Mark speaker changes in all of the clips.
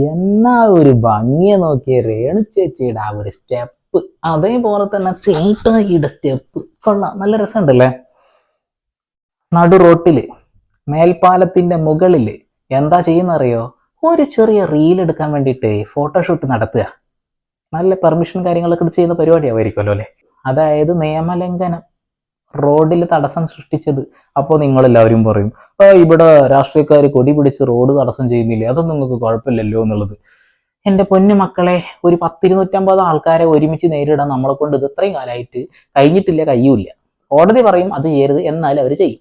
Speaker 1: എന്നാ ഒരു ഭംഗിയെ നോക്കിയ രേണു ചേച്ചിയുടെ ആ ഒരു സ്റ്റെപ്പ്. അതേപോലെ തന്നെ ചേട്ടായിയുടെ സ്റ്റെപ്പ്. കൊള്ളാം. നല്ല രസമുണ്ടല്ലേ? നടു റോട്ടിൽ മേൽപ്പാലത്തിന്റെ മുകളിൽ എന്താ ചെയ്യുന്നറിയോ? ഒരു ചെറിയ റീൽ എടുക്കാൻ വേണ്ടിയിട്ട് ഫോട്ടോഷൂട്ട് നടത്തുക. നല്ല പെർമിഷൻ കാര്യങ്ങളൊക്കെ ചെയ്യുന്ന പരിപാടിയാവുമായിരിക്കുമല്ലോ അല്ലേ? അതായത് നിയമലംഘനം. റോഡിൽ തടസ്സം സൃഷ്ടിച്ചത്. അപ്പോൾ നിങ്ങളെല്ലാവരും പറയും ഇവിടെ രാഷ്ട്രീയക്കാർ കൊടി പിടിച്ച് റോഡ് തടസ്സം ചെയ്യുന്നില്ലേ? അതൊന്നും നിങ്ങൾക്ക് കുഴപ്പമില്ലല്ലോ എന്നുള്ളത്. എന്റെ പൊന്നു മക്കളെ ഒരു പത്തിരുന്നൂറ്റമ്പത് ആൾക്കാരെ ഒരുമിച്ച് നേരിടാൻ നമ്മളെ കൊണ്ട് ഇത് ഇത്രയും കാലമായിട്ട് കഴിഞ്ഞിട്ടില്ല കയ്യുമില്ല കോടതി പറയും അത് ചെയ്യരുത് എന്നാൽ അവർ ചെയ്യും.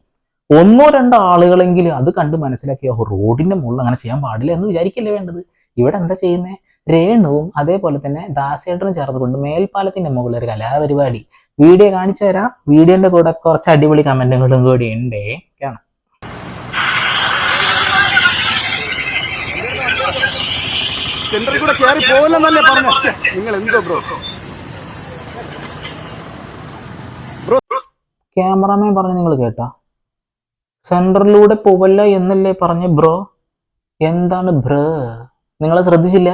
Speaker 1: ഒന്നോ രണ്ടോ ആളുകളെങ്കിലും അത് കണ്ട് മനസ്സിലാക്കി റോഡിന്റെ മുകളിൽ അങ്ങനെ ചെയ്യാൻ പാടില്ല എന്ന് വിചാരിക്കല്ലേ വേണ്ടത്? ഇവിടെ എന്താ ചെയ്യുന്നത് രേണുവും അതേപോലെ തന്നെ ദാസേട്ടനും ചേർന്നുകൊണ്ട് മേൽപ്പാലത്തിന്റെ മുകളിൽ ഒരു കലാപരിപാടി വീഡിയോ കാണിച്ചു തരാം. വീഡിയോന്റെ കൂടെ കുറച്ച് അടിപൊളി കമന്റുകളും കൂടി ഉണ്ട്. കാണാം.
Speaker 2: സെന്ററിൽ കൂടെ കയറി പോകില്ലെന്നല്ലേ പറഞ്ഞ? നിങ്ങൾ എന്തോ ബ്രോ?
Speaker 1: ക്യാമറമാൻ പറഞ്ഞു നിങ്ങൾ കേട്ടോ. സെന്ററിലൂടെ പോവല്ല എന്നല്ലേ പറഞ്ഞ ബ്രോ? എന്താണ് ബ്രോ? നിങ്ങളെ ശ്രദ്ധിച്ചില്ല?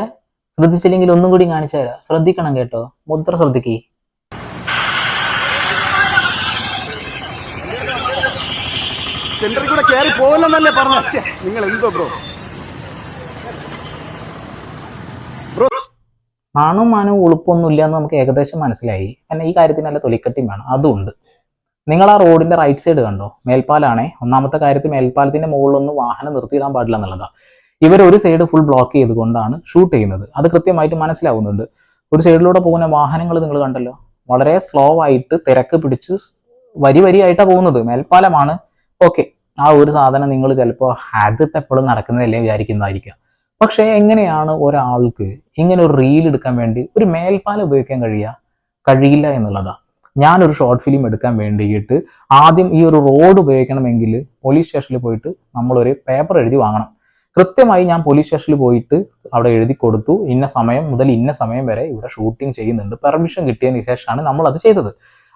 Speaker 1: ശ്രദ്ധിച്ചില്ലെങ്കിൽ ഒന്നും കൂടി കാണിച്ചു തരാം. ശ്രദ്ധിക്കണം കേട്ടോ. മുദ്ര ശ്രദ്ധിക്കേ.
Speaker 2: സെന്ററിൽ കൂടെ കയറി പോകില്ലെന്നല്ലേ പറഞ്ഞു നിങ്ങൾ എന്തോ ബ്രോ
Speaker 1: ആണും മാനവും ഉളുപ്പൊന്നും ഇല്ല എന്ന് നമുക്ക് ഏകദേശം മനസ്സിലായി. കാരണം ഈ കാര്യത്തിന് നല്ല തൊലിക്കട്ടിയും വേണം. അതുണ്ട്. നിങ്ങൾ ആ റോഡിന്റെ റൈറ്റ് സൈഡ് കണ്ടോ? മേൽപ്പാലാണേ. ഒന്നാമത്തെ കാര്യത്തിൽ മേൽപ്പാലത്തിന്റെ മുകളിലൊന്നും വാഹനം നിർത്തിയിടാൻ പാടില്ല എന്നുള്ളതാ. ഇവർ ഒരു സൈഡ് ഫുൾ ബ്ലോക്ക് ചെയ്തുകൊണ്ടാണ് ഷൂട്ട് ചെയ്യുന്നത്. അത് കൃത്യമായിട്ട് മനസ്സിലാവുന്നുണ്ട്. ഒരു സൈഡിലൂടെ പോകുന്ന വാഹനങ്ങൾ നിങ്ങൾ കണ്ടല്ലോ. വളരെ സ്ലോ ആയിട്ട് തിരക്ക് പിടിച്ച് വരി വരിയായിട്ടാണ് പോകുന്നത്. മേൽപ്പാലമാണ്. ഓക്കെ ആ ഒരു സാധനം നിങ്ങൾ ചിലപ്പോൾ അതിപ്പോൾ എപ്പോഴും നടക്കുന്നതല്ലേ വിചാരിക്കുന്നതായിരിക്കാം. പക്ഷേ എങ്ങനെയാണ് ഒരാൾക്ക് ഇങ്ങനെ ഒരു റീൽ എടുക്കാൻ വേണ്ടി ഒരു മേൽപ്പാലം ഉപയോഗിക്കാൻ കഴിയുക? കഴിയില്ല എന്നുള്ളതാണ് ഞാനൊരു ഷോർട്ട് ഫിലിം എടുക്കാൻ വേണ്ടിയിട്ട് ആദ്യം ഈ ഒരു റോഡ് ഉപയോഗിക്കണമെങ്കിൽ പോലീസ് സ്റ്റേഷനിൽ പോയിട്ട് നമ്മളൊരു പേപ്പർ എഴുതി വാങ്ങണം. കൃത്യമായി ഞാൻ പോലീസ് സ്റ്റേഷനിൽ പോയിട്ട് അവിടെ എഴുതി കൊടുത്തു. ഇന്ന സമയം മുതൽ ഇന്ന സമയം വരെ ഇവിടെ ഷൂട്ടിംഗ് ചെയ്യുന്നുണ്ട്. പെർമിഷൻ കിട്ടിയതിന് ശേഷമാണ് നമ്മൾ അത് ചെയ്തത്.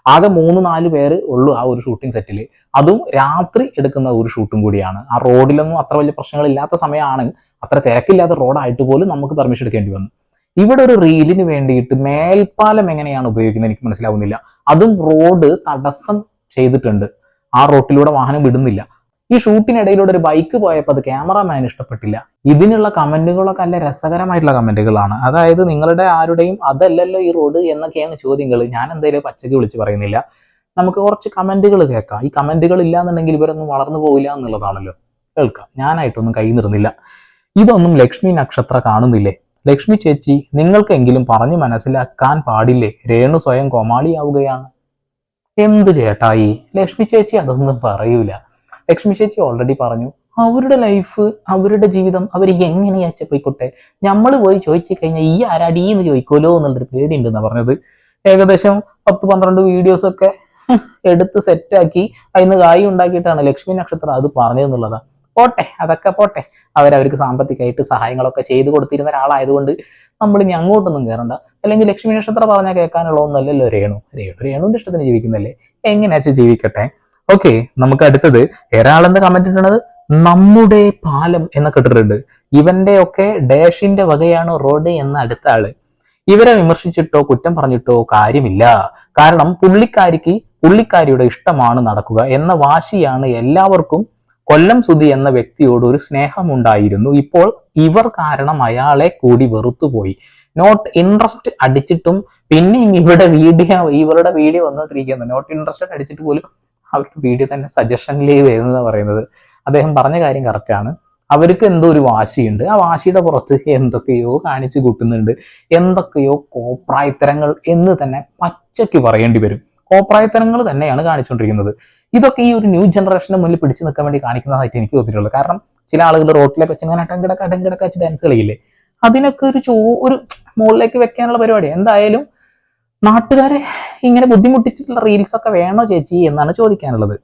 Speaker 1: ആകെ മൂന്ന് നാല് പേര് ഉള്ളൂ ആ ഒരു ഷൂട്ടിംഗ് സെറ്റിൽ അതും രാത്രി എടുക്കുന്ന ഒരു ഷൂട്ടും കൂടിയാണ്. ആ റോഡിലൊന്നും അത്ര വലിയ പ്രശ്നങ്ങളില്ലാത്ത സമയമാണ് അത്ര തിരക്കില്ലാത്ത റോഡായിട്ട് പോലും നമുക്ക് പെർമിഷൻ എടുക്കേണ്ടി വന്നു. ഇവിടെ ഒരു റീലിന് വേണ്ടിയിട്ട് മേൽപ്പാലം എങ്ങനെയാണ് ഉപയോഗിക്കുന്നത് എനിക്ക് മനസ്സിലാവുന്നില്ല. അതും റോഡ് തടസ്സം ചെയ്തിട്ടുണ്ട്. ആ റോട്ടിലൂടെ വാഹനം വിടുന്നില്ല. ഈ ഷൂട്ടിനിടയിലൂടെ ഒരു ബൈക്ക് പോയപ്പോൾ അത് ക്യാമറാമാൻ ഇഷ്ടപ്പെട്ടില്ല. ഇതിനുള്ള കമന്റുകളൊക്കെ നല്ല രസകരമായിട്ടുള്ള കമന്റുകളാണ്. അതായത് നിങ്ങളുടെ ആരുടെയും അതല്ലല്ലോ ഈ റോഡ് എന്നൊക്കെയാണ് ചോദ്യങ്ങൾ ഞാൻ എന്തായാലും പച്ചക്ക് വിളിച്ച് പറയുന്നില്ല. നമുക്ക് കുറച്ച് കമന്റുകൾ കേൾക്കാം. ഈ കമന്റുകൾ ഇല്ലാന്നുണ്ടെങ്കിൽ ഇവരൊന്നും വളർന്നു പോകില്ല എന്നുള്ളതാണല്ലോ. കേൾക്കാം. ഞാനായിട്ടൊന്നും കൈ നിർന്നില്ല ഇതൊന്നും ലക്ഷ്മി നക്ഷത്ര കാണുന്നില്ലേ? ലക്ഷ്മി ചേച്ചി നിങ്ങൾക്കെങ്കിലും പറഞ്ഞു മനസ്സിലാക്കാൻ പാടില്ലേ? രേണു സ്വയം കോമാളിയാവുകയാണ്. എന്ത് ചേട്ടായി? ലക്ഷ്മി ചേച്ചി അതൊന്നും പറയൂല. ലക്ഷ്മി ചേച്ചി ഓൾറെഡി പറഞ്ഞു. അവരുടെ ലൈഫ് അവരുടെ ജീവിതം അവർ എങ്ങനെയാച്ച പോയിക്കോട്ടെ നമ്മൾ പോയി ചോദിച്ചു കഴിഞ്ഞാൽ ഈ ആരാടി എന്ന് ചോദിക്കുമല്ലോ എന്നുള്ളൊരു പേടിയുണ്ടെന്നാണ് പറഞ്ഞത്. ഏകദേശം പത്ത് പന്ത്രണ്ട് വീഡിയോസ് ഒക്കെ എടുത്ത് സെറ്റാക്കി അതിന് കായ് ഉണ്ടാക്കിയിട്ടാണ് ലക്ഷ്മി നക്ഷത്രം അത് പറഞ്ഞതെന്നുള്ളതാണ് പോട്ടെ അതൊക്കെ പോട്ടെ. അവരവർക്ക് സാമ്പത്തികമായിട്ട് സഹായങ്ങളൊക്കെ ചെയ്തു കൊടുത്തിരുന്ന ഒരാളായതുകൊണ്ട് നമ്മൾ ഇനി അങ്ങോട്ടൊന്നും കയറണ്ട അല്ലെങ്കിൽ ലക്ഷ്മി നക്ഷത്രം പറഞ്ഞാൽ കേൾക്കാനുള്ള ഒന്നല്ലല്ലോ രേണു. രേണു രേണുവിന്റെ ഇഷ്ടത്തിന് ജീവിക്കുന്നല്ലേ? എങ്ങനെയാച്ച ജീവിക്കട്ടെ? ഓക്കെ നമുക്ക് അടുത്തത്. ഒരാളെന്ന് കമന്റ് ഇട്ടുള്ളത് നമ്മുടെ പാലം എന്നൊക്കെ ഇട്ടിട്ടുണ്ട്. ഇവന്റെ ഒക്കെ ഡാഷിന്റെ വകയാണ് റോഡ് എന്ന അടുത്ത ആൾ. ഇവരെ വിമർശിച്ചിട്ടോ കുറ്റം പറഞ്ഞിട്ടോ കാര്യമില്ല. കാരണം പുള്ളിക്കാരിക്ക് പുള്ളിക്കാരിയുടെ ഇഷ്ടമാണ് നടക്കുക എന്ന വാശിയാണ് എല്ലാവർക്കും കൊല്ലം സുധി എന്ന വ്യക്തിയോട് ഒരു സ്നേഹമുണ്ടായിരുന്നു. ഇപ്പോൾ ഇവർ കാരണം അയാളെ കൂടി വെറുത്തുപോയി. നോട്ട് ഇൻട്രസ്റ്റ് അടിച്ചിട്ടും പിന്നെയും ഇവരുടെ വീഡിയോ ഇവരുടെ വീഡിയോ വന്നോണ്ടിരിക്കുന്നു. നോട്ട് ഇൻട്രസ്റ്റഡ് അടിച്ചിട്ട് പോലും അവരുടെ വീഡിയോ തന്നെ സജഷനിലേ വരുന്നതാണ് പറയുന്നത്. അദ്ദേഹം പറഞ്ഞ കാര്യം കറക്റ്റാണ് അവർക്ക് എന്തോ ഒരു വാശിയുണ്ട്. ആ വാശിയുടെ പുറത്ത് എന്തൊക്കെയോ കാണിച്ചു കൂട്ടുന്നുണ്ട്. എന്തൊക്കെയോ കോപ്രായത്തരങ്ങൾ എന്ന് തന്നെ പച്ചയ്ക്ക് പറയേണ്ടി വരും. കോപ്രായത്തരങ്ങൾ തന്നെയാണ് കാണിച്ചുകൊണ്ടിരിക്കുന്നത് ഇതൊക്കെ ഈ ഒരു ന്യൂ ജനറേഷന് മുന്നിൽ പിടിച്ചു നിൽക്കാൻ വേണ്ടി കാണിക്കുന്നതായിട്ട് എനിക്ക് തോന്നിയിട്ടുള്ളത്. കാരണം ചില ആളുകൾ റോട്ടിലേക്ക് വെച്ച് ഇങ്ങനെ അടങ്കിടക്ക അടങ്കിടക്ക വെച്ച് ഡാൻസ് കളിയില്ലേ അതിനൊക്കെ ഒരു ചോ ഒരു മുകളിലേക്ക് വെക്കാനുള്ള പരിപാടി. എന്തായാലും നാട്ടുകാരെ ഇങ്ങനെ ബുദ്ധിമുട്ടിച്ചിട്ടുള്ള റീൽസ് ഒക്കെ വേണോ ചേച്ചി എന്നാണ് ചോദിക്കാനുള്ളത്.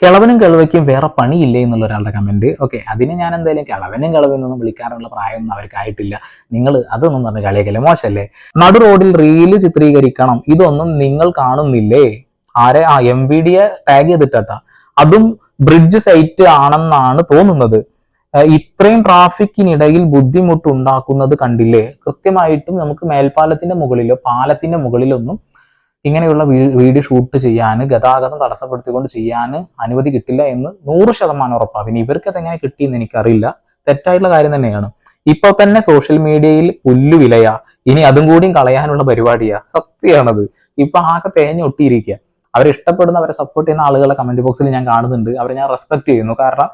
Speaker 1: കിളവനും കിളവയ്ക്കും വേറെ പണിയില്ലേ എന്നുള്ള ഒരാളുടെ കമന്റ് ഓക്കെ അതിന് ഞാൻ എന്തായാലും കിളവനും കിളവെന്നൊന്നും വിളിക്കാനുള്ള പ്രായമൊന്നും അവർക്കായിട്ടില്ല. നിങ്ങൾ അതൊന്നും പറഞ്ഞ് കളിയാക്കല്ലേ മോശമല്ലേ നടു റോഡിൽ റീൽ ചിത്രീകരിക്കണം. ഇതൊന്നും നിങ്ങൾ കാണുന്നില്ലേ? ആരെ? ആ എം വി ഡിയെ ടാഗ് ചെയ്തിട്ടാ അതും ബ്രിഡ്ജ് സൈറ്റ് ആണെന്നാണ് തോന്നുന്നത്. ഇത്രയും ട്രാഫിക്കിനിടയിൽ ബുദ്ധിമുട്ട് ഉണ്ടാക്കുന്നത് കണ്ടില്ലേ? കൃത്യമായിട്ടും നമുക്ക് മേൽപ്പാലത്തിന്റെ മുകളിലോ പാലത്തിന്റെ മുകളിലൊന്നും ഇങ്ങനെയുള്ള വീഡിയോ ഷൂട്ട് ചെയ്യാൻ ഗതാഗതം തടസ്സപ്പെടുത്തിക്കൊണ്ട് ചെയ്യാൻ അനുമതി കിട്ടില്ല എന്ന് നൂറ് ശതമാനം ഉറപ്പാണ് പിന്നെ ഇവർക്ക് അതെങ്ങനെ കിട്ടിയെന്ന് എനിക്കറിയില്ല. തെറ്റായിട്ടുള്ള കാര്യം തന്നെയാണ്. ഇപ്പൊ തന്നെ സോഷ്യൽ മീഡിയയിൽ പുല്ലു വിലയാ. ഇനി അതും കൂടിയും കളയാനുള്ള പരിപാടിയാ. സത്യമാണത്. ഇപ്പൊ ആകെ തേഞ്ഞൊട്ടിയിരിക്കുക അവരെ ഇഷ്ടപ്പെടുന്ന അവരെ സപ്പോർട്ട് ചെയ്യുന്ന ആളുകളെ കമന്റ് ബോക്സിൽ ഞാൻ കാണുന്നുണ്ട്. അവരെ ഞാൻ റെസ്പെക്ട് ചെയ്യുന്നു. കാരണം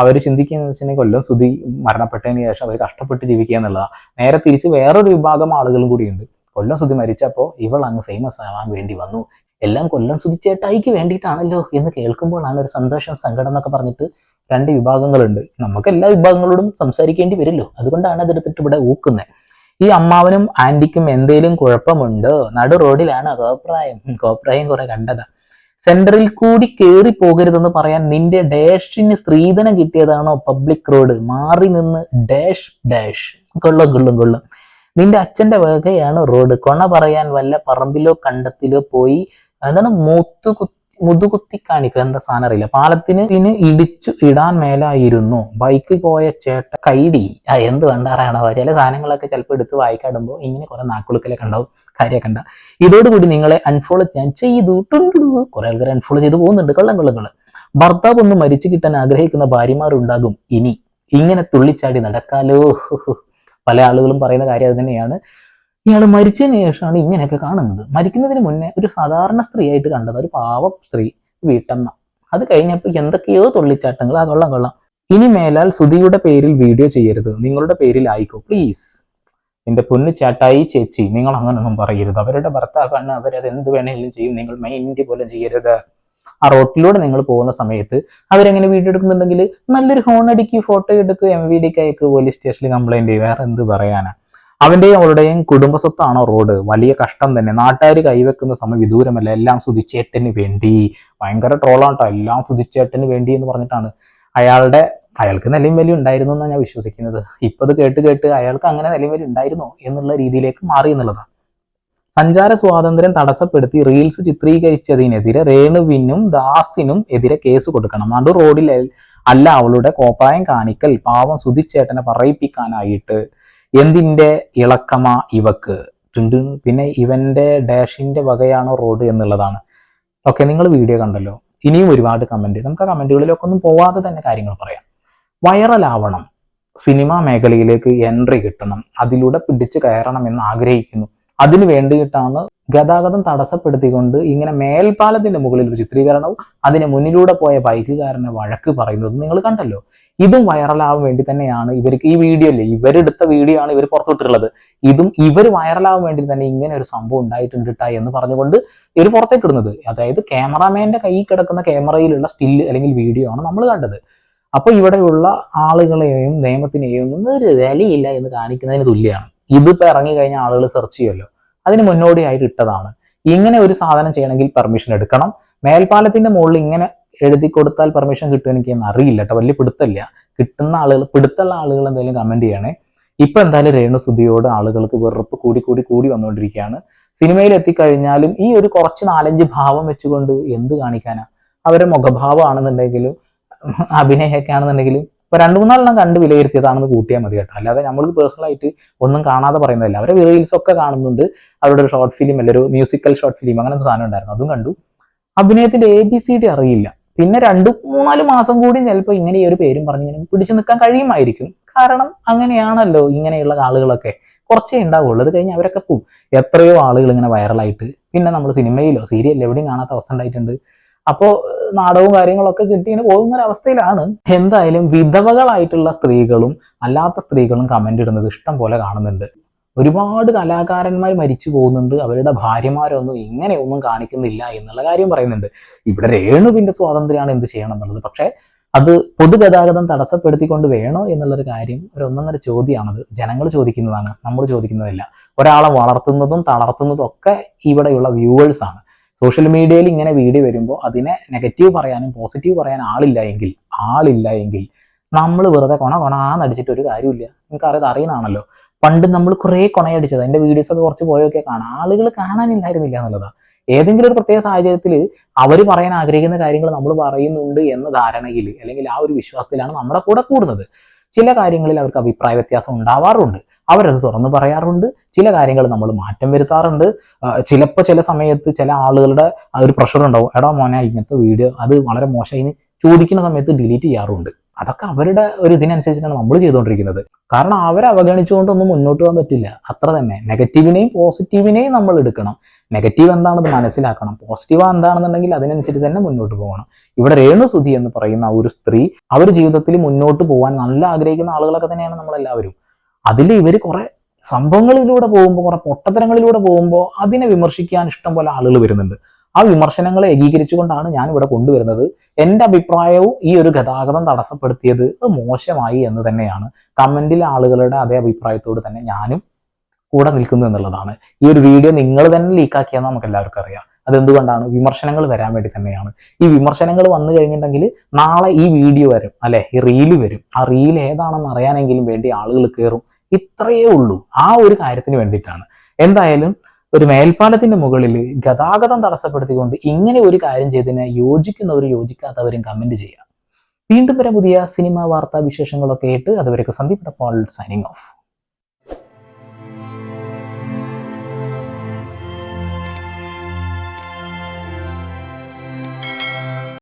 Speaker 1: അവർ ചിന്തിക്കുന്നത് വെച്ചിട്ടുണ്ടെങ്കിൽ കൊല്ലം സ്തുതി മരണപ്പെട്ടതിന് ശേഷം അവർ കഷ്ടപ്പെട്ട് ജീവിക്കുക എന്നുള്ളതാണ് നേരെ തിരിച്ച് വേറൊരു വിഭാഗം ആളുകളും കൂടിയുണ്ട്. കൊല്ലം സ്തുതി മരിച്ചപ്പോൾ ഇവൾ അങ്ങ് ഫേമസ് ആവാൻ വേണ്ടി വന്നു. എല്ലാം കൊല്ലം സുധിച്ചേട്ടായിക്ക് വേണ്ടിയിട്ടാണല്ലോ എന്ന് കേൾക്കുമ്പോഴാണ് ഒരു സന്തോഷം സങ്കടം എന്നൊക്കെ പറഞ്ഞിട്ട് രണ്ട് വിഭാഗങ്ങളുണ്ട്. നമുക്ക് എല്ലാ വിഭാഗങ്ങളോടും സംസാരിക്കേണ്ടി വരുമല്ലോ. അതുകൊണ്ടാണ് അതെടുത്തിട്ട് ഇവിടെ ഊക്കുന്നത്. ഈ അമ്മാവനും ആന്റിക്കും എന്തേലും കുഴപ്പമുണ്ടോ? നടു റോഡിലാണ് കോപ്രായം കോപ്രായം കുറെ കണ്ടതാ. സെന്ററിൽ കൂടി കയറി പോകരുതെന്ന് പറയാൻ നിന്റെ ഡാഷിന് സ്ത്രീധനം കിട്ടിയതാണോ പബ്ലിക് റോഡ് മാറി നിന്ന് ഡാഷ് ഡാഷ് കൊള്ളും കൊള്ളും കൊള്ളും. നിന്റെ അച്ഛന്റെ വകയാണ് റോഡ് കൊണ പറയാൻ വല്ല പറമ്പിലോ കണ്ടത്തിലോ പോയി എന്താണ് മുത്തുകുത്തി മുതുകുത്തി കാണിക്കുക എന്താ സാധനം അറിയില്ല. പാലത്തിന് ഇതിന് ഇടിച്ചു ഇടാൻ മേലായിരുന്നു. ബൈക്ക് പോയ ചേട്ട കൈടി എന്ത് കണ്ടാറാണോ ചില സാധനങ്ങളൊക്കെ ചിലപ്പോൾ എടുത്ത് വായിക്കാടുമ്പോൾ ഇങ്ങനെ കുറെ നാക്കുളുക്കലൊക്കെ ഉണ്ടാവും. കാര്യമൊക്കെ കണ്ട ഇതോടുകൂടി നിങ്ങളെ അൺഫോളോ ഞാൻ ചെയ്തു. ടുണ്ടു കുറെ ആൾക്കാർ അൺഫോളോ ചെയ്ത് പോകുന്നുണ്ട്. കള്ളം കൊള്ളം കൊള്ളം. ഭർത്താവ് ഒന്ന് മരിച്ചു കിട്ടാൻ ആഗ്രഹിക്കുന്ന ഭാര്യമാരുണ്ടാകും ഇനി. ഇങ്ങനെ തുള്ളിച്ചാടി നടക്കാലോ. പല ആളുകളും പറയുന്ന കാര്യം അത് തന്നെയാണ്. ഇയാൾ മരിച്ചതിന് ശേഷമാണ് ഇങ്ങനെയൊക്കെ കാണുന്നത്. മരിക്കുന്നതിന് മുന്നേ ഒരു സാധാരണ സ്ത്രീ ആയിട്ട് കണ്ടത് ഒരു പാവം സ്ത്രീ വീട്ടമ്മ. അത് കഴിഞ്ഞപ്പോൾ എന്തൊക്കെയോ തുള്ളിച്ചാട്ടങ്ങൾ ആ കൊള്ളാം കൊള്ളാം. ഇനി മേലാൽ സുധിയുടെ പേരിൽ വീഡിയോ ചെയ്യരുത്. നിങ്ങളുടെ പേരിൽ ആയിക്കോ പ്ലീസ് എന്റെ പൊന്നു ചേട്ടായി ചേച്ചി നിങ്ങൾ അങ്ങനൊന്നും പറയരുത്. അവരുടെ ഭർത്താവാണ് അവരത് എന്ത് വേണമെങ്കിലും ചെയ്യും. നിങ്ങൾ മൈൻഡ് പോലും ചെയ്യരുത്. ആ റോട്ടിലൂടെ നിങ്ങൾ പോകുന്ന സമയത്ത് അവരെങ്ങനെ വീഡിയോ എടുക്കുന്നുണ്ടെങ്കിൽ നല്ലൊരു ഹോൺ അടിക്ക് ഫോട്ടോ എടുക്കുക എം വി ഡിക്ക് അയക്ക് പോലീസ് സ്റ്റേഷനിൽ കംപ്ലൈന്റ് ചെയ്യും. വേറെ എന്ത് പറയാനാ? അവന്റെയും അവളുടെയും കുടുംബസ്വത്താണോ റോഡ്. വലിയ കഷ്ടം തന്നെ. നാട്ടുകാർ കൈവെക്കുന്ന സമയം വിദൂരമല്ല. എല്ലാം സുതിച്ചേട്ടന് വേണ്ടി. ഭയങ്കര ട്രോളാട്ടോ എല്ലാം സുതിച്ചേട്ടന് വേണ്ടി എന്ന് പറഞ്ഞിട്ടാണ് അയാളുടെ അയാൾക്ക് നിലയും വലിയ ഉണ്ടായിരുന്നു എന്നാണ് ഞാൻ വിശ്വസിക്കുന്നത്. ഇപ്പൊ അത് കേട്ട് കേട്ട് അയാൾക്ക് അങ്ങനെ നിലയും വലിയ ഉണ്ടായിരുന്നോ എന്നുള്ള രീതിയിലേക്ക് മാറി എന്നുള്ളതാണ് സഞ്ചാര സ്വാതന്ത്ര്യം തടസ്സപ്പെടുത്തി റീൽസ് ചിത്രീകരിച്ചതിനെതിരെ രേണുവിനും ദാസിനും എതിരെ കേസ് കൊടുക്കണം. നടു റോഡിൽ അല്ല അവളുടെ കോപ്രായം കാണിക്കൽ പാവം സുധിച്ചേട്ടനെ പറയിപ്പിക്കാനായിട്ട്. എന്തിന്റെ ഇളക്കമ ഇവക്ക്? പിന്നെ ഇവന്റെ ഡാഷിന്റെ വകയാണോ റോഡ് എന്നുള്ളതാണ്. ഓക്കെ നിങ്ങൾ വീഡിയോ കണ്ടല്ലോ. ഇനിയും ഒരുപാട് കമന്റ്. നമുക്ക് ആ കമന്റുകളിലൊക്കെ ഒന്നും പോവാതെ തന്നെ കാര്യങ്ങൾ പറയാം. വൈറലാവണം. സിനിമാ മേഖലയിലേക്ക് എൻട്രി കിട്ടണം. അതിലൂടെ പിടിച്ചു കയറണം എന്ന് ആഗ്രഹിക്കുന്നു. അതിനു വേണ്ടിയിട്ടാണ് ഗതാഗതം തടസ്സപ്പെടുത്തിക്കൊണ്ട് ഇങ്ങനെ മേൽപ്പാലത്തിന്റെ മുകളിൽ ഒരു ചിത്രീകരണവും അതിന് മുന്നിലൂടെ പോയ ബൈക്കുകാരനെ വഴക്ക് പറയുന്നത് നിങ്ങൾ കണ്ടല്ലോ. ഇതും വൈറലാവാൻ വേണ്ടി തന്നെയാണ് ഇവർക്ക് ഈ വീഡിയോ അല്ലേ? ഇവരെടുത്ത വീഡിയോ ആണ് ഇവർ പുറത്തുവിട്ടിട്ടുള്ളത്. ഇതും ഇവർ വൈറലാവാൻ വേണ്ടി തന്നെ ഇങ്ങനെ ഒരു സംഭവം ഉണ്ടായിട്ടുണ്ട് ട്ടാ എന്ന് പറഞ്ഞുകൊണ്ട് ഇവർ പുറത്തേക്കിടുന്നത് അതായത് ക്യാമറാമാന്റെ കയ്യിൽ കിടക്കുന്ന ക്യാമറയിലുള്ള സ്റ്റില്ല് അല്ലെങ്കിൽ വീഡിയോ ആണ് നമ്മൾ കണ്ടത്. അപ്പൊ ഇവിടെയുള്ള ആളുകളെയും നിയമത്തിനെയും ഒന്നും ഒരു വിലയില്ല എന്ന് കാണിക്കുന്നതിന് തുല്യമാണ് ഇതിപ്പോ ഇറങ്ങി കഴിഞ്ഞ ആളുകൾ സെർച്ച് ചെയ്യുമല്ലോ. അതിന് മുന്നോടിയായിട്ട് ഇട്ടതാണ്. ഇങ്ങനെ ഒരു സാധനം ചെയ്യണമെങ്കിൽ പെർമിഷൻ എടുക്കണം. മേൽപ്പാലത്തിന്റെ മുകളിൽ ഇങ്ങനെ എഴുതി കൊടുത്താൽ പെർമിഷൻ കിട്ടും എനിക്ക് എന്ന് അറിയില്ല കേട്ടോ. വലിയ പിടുത്തമില്ല. കിട്ടുന്ന ആളുകൾ പിടുത്തുള്ള ആളുകൾ എന്തെങ്കിലും കമന്റ് ചെയ്യണേ. ഇപ്പൊ എന്തായാലും രേണു സുധിയോട് ആളുകൾക്ക് വെറുപ്പ് കൂടി കൂടി കൂടി വന്നുകൊണ്ടിരിക്കുകയാണ്. സിനിമയിൽ എത്തിക്കഴിഞ്ഞാലും ഈ ഒരു കുറച്ച് നാലഞ്ച് ഭാവം വെച്ചുകൊണ്ട് എന്ത് കാണിക്കാനാ? അവരെ മുഖഭാവമാണെന്നുണ്ടെങ്കിലും അഭിനയമൊക്കെ ആണെന്നുണ്ടെങ്കിലും ഇപ്പൊ രണ്ടു മൂന്നാലെണ്ണം കണ്ട് വിലയിരുത്തിയതാണെന്ന് കൂട്ടിയാൽ മതി കേട്ടോ. അല്ലാതെ നമ്മൾ പേഴ്സണൽ ആയിട്ട് ഒന്നും കാണാതെ പറയുന്നതല്ല. അവരെ റീൽസ് ഒക്കെ കാണുന്നുണ്ട്. അവരുടെ ഒരു ഷോർട്ട് ഫിലിം അല്ല ഒരു മ്യൂസിക്കൽ ഷോർട്ട് ഫിലിം അങ്ങനെ ഒരു സാധനം ഉണ്ടായിരുന്നു. അതും കണ്ടു. അഭിനയത്തിന്റെ എ ബി സി ഡി അറിയില്ല. പിന്നെ രണ്ടു മൂന്നാൽ മാസം കൂടി ചിലപ്പോൾ ഇങ്ങനെ ഈ ഒരു പേരും പറഞ്ഞു ഇങ്ങനെ പിടിച്ചു നിൽക്കാൻ കഴിയുമായിരിക്കും. കാരണം അങ്ങനെയാണല്ലോ ഇങ്ങനെയുള്ള ആളുകളൊക്കെ കുറച്ചേ ഉണ്ടാവുള്ളൂ. അത് കഴിഞ്ഞ് അവരൊക്കെ പോവും. എത്രയോ ആളുകൾ ഇങ്ങനെ വൈറലായിട്ട് പിന്നെ നമ്മൾ സിനിമയിലോ സീരിയലിലോ എവിടെയും കാണാത്ത അവസ്ഥ ഉണ്ടായിട്ടുണ്ട്. അപ്പോൾ നാടകവും കാര്യങ്ങളൊക്കെ കിട്ടി ഇങ്ങനെ പോകുന്ന ഒരു അവസ്ഥയിലാണ് എന്തായാലും വിധവകളായിട്ടുള്ള സ്ത്രീകളും അല്ലാത്ത സ്ത്രീകളും കമന്റ് ഇടുന്നത് ഇഷ്ടം പോലെ കാണുന്നുണ്ട്. ഒരുപാട് കലാകാരന്മാർ മരിച്ചു പോകുന്നുണ്ട്. അവരുടെ ഭാര്യമാരൊന്നും ഇങ്ങനെയൊന്നും കാണിക്കുന്നില്ല എന്നുള്ള കാര്യം പറയുന്നുണ്ട്. ഇവിടെ രേണുവിന്റെ സ്വാതന്ത്ര്യമാണ് എന്ത് ചെയ്യണം എന്നുള്ളത്. പക്ഷേ അത് പൊതുഗതാഗതം തടസ്സപ്പെടുത്തിക്കൊണ്ട് വേണോ എന്നുള്ളൊരു കാര്യം ഒരു ഒന്നൊന്നര ചോദ്യമാണത്. ജനങ്ങൾ ചോദിക്കുന്നതാണ്. നമ്മൾ ചോദിക്കുന്നതല്ല. ഒരാളെ വളർത്തുന്നതും തളർത്തുന്നതും ഒക്കെ ഇവിടെയുള്ള വ്യൂവേഴ്സ് ആണ്. സോഷ്യൽ മീഡിയയിൽ ഇങ്ങനെ വീഡിയോ വരുമ്പോൾ അതിനെ നെഗറ്റീവ് പറയാനും പോസിറ്റീവ് പറയാൻ ആളില്ല എങ്കിൽ ആളില്ല എങ്കിൽ നമ്മൾ വെറുതെ കൊണ കൊണാന്നടിച്ചിട്ട് ഒരു കാര്യമില്ല നിങ്ങൾക്ക് അറിയാതെ അറിയുന്നതാണല്ലോ. പണ്ട് നമ്മൾ കുറേ കൊണയടിച്ചത് വീഡിയോസ് ഒക്കെ കുറച്ച് പോയൊക്കെ കാണാം. ആളുകൾ കാണാനില്ലായിരുന്നില്ല എന്നുള്ളതാ. ഏതെങ്കിലും ഒരു പ്രത്യേക സാഹചര്യത്തിൽ അവർ പറയാൻ ആഗ്രഹിക്കുന്ന കാര്യങ്ങൾ നമ്മൾ പറയുന്നുണ്ട് എന്ന ധാരണയിൽ അല്ലെങ്കിൽ ആ ഒരു വിശ്വാസത്തിലാണ് നമ്മുടെ കൂടെ കൂടുന്നത്. ചില കാര്യങ്ങളിൽ അവർക്ക് അഭിപ്രായ വ്യത്യാസം ഉണ്ടാവാറുണ്ട്. അവരത് തുറന്നു പറയാറുണ്ട്. ചില കാര്യങ്ങൾ നമ്മൾ മാറ്റം വരുത്താറുണ്ട്. ചിലപ്പോൾ ചില സമയത്ത് ചില ആളുകളുടെ ഒരു പ്രഷർ ഉണ്ടാവും. എടാ മോനെ ഇങ്ങനത്തെ വീഡിയോ അത് വളരെ മോശമായി ചോദിക്കുന്ന സമയത്ത് ഡിലീറ്റ് ചെയ്യാറുണ്ട്. അതൊക്കെ അവരുടെ ഒരു ഇതിനനുസരിച്ചിട്ടാണ് നമ്മൾ ചെയ്തുകൊണ്ടിരിക്കുന്നത്. കാരണം അവരെ അവഗണിച്ചുകൊണ്ടൊന്നും മുന്നോട്ട് പോകാൻ പറ്റില്ല. അത്ര തന്നെ. നെഗറ്റീവിനെയും പോസിറ്റീവിനെയും നമ്മൾ എടുക്കണം. നെഗറ്റീവ് എന്താണെന്ന് മനസ്സിലാക്കണം. പോസിറ്റീവ് എന്താണെന്നുണ്ടെങ്കിൽ അതിനനുസരിച്ച് തന്നെ മുന്നോട്ട് പോകണം. ഇവിടെ രേണു സുധി എന്ന് പറയുന്ന ഒരു സ്ത്രീ അവർ ജീവിതത്തിൽ മുന്നോട്ട് പോകാൻ നല്ല ആഗ്രഹിക്കുന്ന ആളുകളൊക്കെ തന്നെയാണ് നമ്മളെല്ലാവരും. അതിൽ ഇവർ കുറെ സംഭവങ്ങളിലൂടെ പോകുമ്പോൾ കുറെ പൊട്ടത്തരങ്ങളിലൂടെ പോകുമ്പോൾ അതിനെ വിമർശിക്കാൻ ഇഷ്ടം പോലെ ആളുകൾ വരുന്നുണ്ട്. ആ വിമർശനങ്ങളെ ഏകീകരിച്ചുകൊണ്ടാണ് ഞാൻ ഇവിടെ കൊണ്ടുവരുന്നത്. എന്റെ അഭിപ്രായവും ഈ ഒരു ഗതാഗതം തടസ്സപ്പെടുത്തിയത് മോശമായി എന്ന് തന്നെയാണ്. കമന്റിലെ ആളുകളുടെ അതേ അഭിപ്രായത്തോട് തന്നെ ഞാനും കൂടെ നിൽക്കുന്നു എന്നുള്ളതാണ്. ഈ ഒരു വീഡിയോ നിങ്ങൾ തന്നെ ലീക്കാക്കിയെന്ന് നമുക്ക് എല്ലാവർക്കും അറിയാം. അതെന്തുകൊണ്ടാണ്? വിമർശനങ്ങൾ വരാൻ വേണ്ടി തന്നെയാണ്. ഈ വിമർശനങ്ങൾ വന്നു കഴിഞ്ഞിട്ടുണ്ടെങ്കിൽ നാളെ ഈ വീഡിയോ വരും അല്ലെ? ഈ റീൽ വരും. ആ റീൽ ഏതാണെന്ന് അറിയാനെങ്കിലും വേണ്ടി ആളുകൾ കയറും. ഇത്രയേ ഉള്ളൂ. ആ ഒരു കാര്യത്തിന് വേണ്ടിയിട്ടാണ്. എന്തായാലും ഒരു മേൽപ്പാലത്തിന്റെ മുകളിൽ ഗതാഗതം തടസ്സപ്പെടുത്തിക്കൊണ്ട് ഇങ്ങനെ ഒരു കാര്യം ചെയ്തതിനെ യോജിക്കുന്നവരും യോജിക്കാത്തവരും കമന്റ് ചെയ്യാം. വീണ്ടും വരെ പുതിയ സിനിമ വാർത്താ വിശേഷങ്ങളൊക്കെ ആയിട്ട്. അതുവരെയൊക്കെ സന്ദീപ് പോൾ സൈനിങ് ഓഫ്